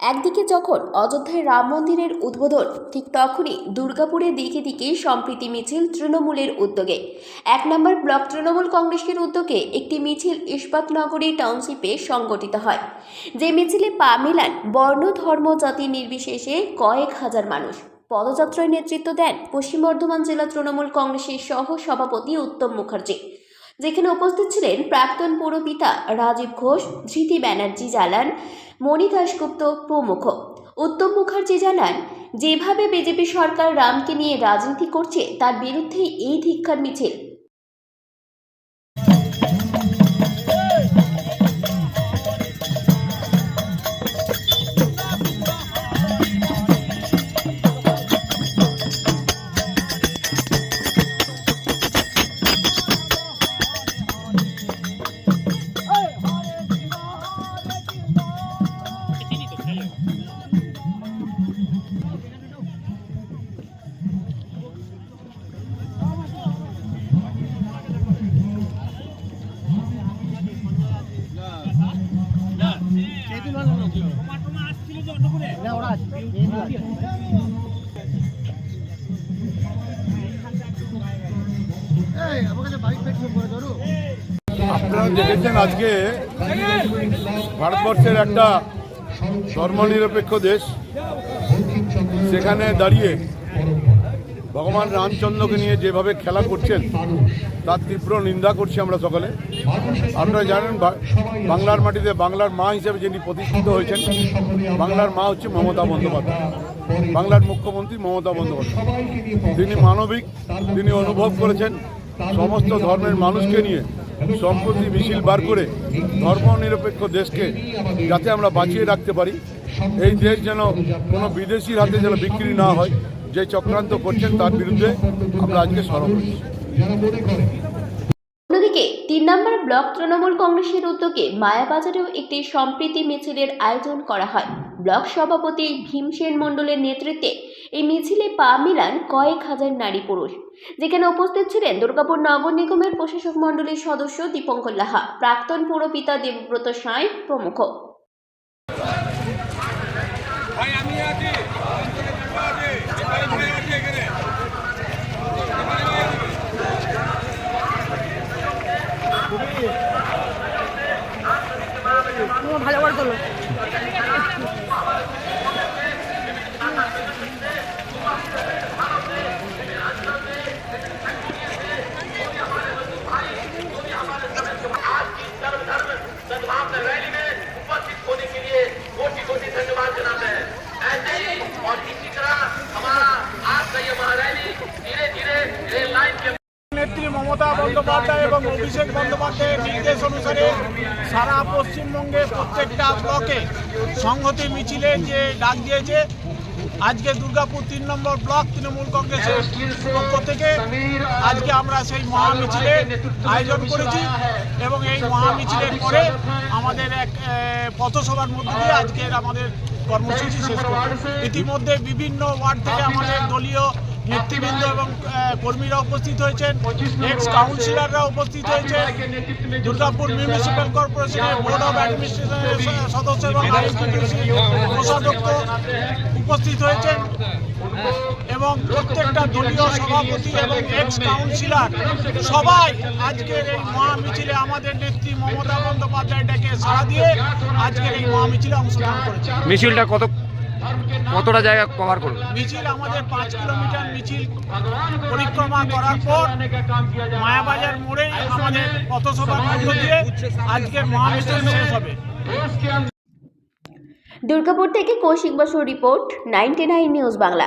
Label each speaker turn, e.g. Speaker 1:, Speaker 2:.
Speaker 1: একদিকে যখন অযোধ্যায় রাম মন্দিরের উদ্বোধন, ঠিক তখনই দুর্গাপুরের দিকে দিকে সম্প্রীতি মিছিল তৃণমূলের উদ্যোগে। এক নম্বর ব্লক তৃণমূল কংগ্রেসের উদ্যোগে একটি মিছিল ইস্পাতনগরী টাউনশিপে সংগঠিত হয়। যে মিছিলে পা মেলান বর্ণ, ধর্ম, জাতি নির্বিশেষে কয়েক হাজার মানুষ। পদযাত্রায় নেতৃত্ব দেন পশ্চিম বর্ধমান জেলা তৃণমূল কংগ্রেসের সহ সভাপতি উত্তম মুখার্জি। যেখানে উপস্থিত ছিলেন প্রাক্তন পৌরপিতা রাজীব ঘোষ, ধৃতি ব্যানার্জি জালান মণি দাশগুপ্ত প্রমুখ। উত্তম মুখার্জি জানান, যেভাবে বিজেপি সরকার রামকে নিয়ে রাজনীতি করছে, তার বিরুদ্ধে এই ধিক্ষার মিছিল
Speaker 2: আপনারা দেখেছেন আজকে ভারতবর্ষের একটা ধর্মনিরপেক্ষ দেশ। সেখানে দাঁড়িয়ে ভগবান রামচন্দ্রকে নিয়ে যেভাবে খেলা করছেন, তার তীব্র নিন্দা করছি আমরা সকলে। আপনারা জানেন বাংলার মাটিতে বাংলার মা হিসেবে যিনি প্রতিষ্ঠিত হয়েছেন, বাংলার মা হচ্ছে মমতা বন্দ্যোপাধ্যায়। বাংলার মুখ্যমন্ত্রী মমতা বন্দ্যোপাধ্যায়। তিনি মানবিক, তিনি অনুভব করেছেন, সমস্ত ধর্মের মানুষকে নিয়ে সম্প্রতি মিছিল বার করে ধর্মনিরপেক্ষ দেশকে যাতে আমরা বাঁচিয়ে রাখতে পারি। এই দেশ যেন কোনো বিদেশির হাতে যেন বিক্রি না হয় যে চক্রান্ত করছেন তার বিরুদ্ধে আমরা আজকে সরব
Speaker 1: অন্যদিকে, তিন নম্বর ব্লক তৃণমূল কংগ্রেসের উদ্যোগে মায়াবাজারেও একটি সম্প্রীতি মিছিলের আয়োজন করা হয়। ব্লক সভাপতি ভীমসেন মণ্ডলের নেতৃত্বে এই মিছিলে পা মিলান কয়েক হাজার নারী পুরুষ। যেখানে উপস্থিত ছিলেন দুর্গাপুর নগর নিগমের প্রশাসক মণ্ডলীর সদস্য দীপঙ্কর লাহা, প্রাক্তন পৌরপিতা দেবব্রত সাঁই প্রমুখ।
Speaker 3: ভালো করে তোলো
Speaker 4: বন্দ্যোপাধ্যায় এবং অভিষেক বন্দ্যোপাধ্যায়ের নির্দেশ অনুসারে সারা পশ্চিমবঙ্গের প্রত্যেকটা ব্লকে সংহতি মিছিলে যে ডাক দিয়েছে, আজকে দুর্গাপুর তিন নম্বর ব্লক তৃণমূল কংগ্রেসের পক্ষ থেকে আজকে আমরা সেই মহা মিছিলে আয়োজন করেছি এবং এই মহা মিছিলের পরে আমাদের এক পথসভার মধ্যে দিয়ে আজকের আমাদের কর্মসূচি শেষ ইতিমধ্যে বিভিন্ন ওয়ার্ড থেকে আমাদের দলীয় নেতৃবৃন্দ এবং কর্মীরা উপস্থিত হয়েছেন এক্স কাউন্সিলররা উপস্থিত হয়েছেন, দুর্গাপুর মিউনিসিপ্যাল কর্পোরেশনের বোর্ড অফ অ্যাডমিনিস্ট্রেশনের সদস্য এবং কোষাধ্যক্ষ উপস্থিত হয়েছেন এবং প্রত্যেকটা দলীয় সভাপতি এবং এক্স কাউন্সিলর সবাই আজকের এই মহামিছিলে আমাদের নেত্রী মমতা বন্দ্যোপাধ্যায় ডেকে সাড়া দিয়ে আজকের এই মহা মিছিলে অংশগ্রহণ করেছে
Speaker 5: মিছিলটা কত কতটা জায়গা কভার করবে
Speaker 4: মিছিল আমাদের পাঁচ কিলোমিটার মিছিল পরিক্রমা করার পর মায়াবাজার মোড়ে আমাদের পথসভার মধ্য দিয়ে আজকে মহামিছিল শেষ হবে।
Speaker 1: দুর্গাপুর থেকে কৌশিক বসুর রিপোর্ট নাইনটি নিউজ বাংলা।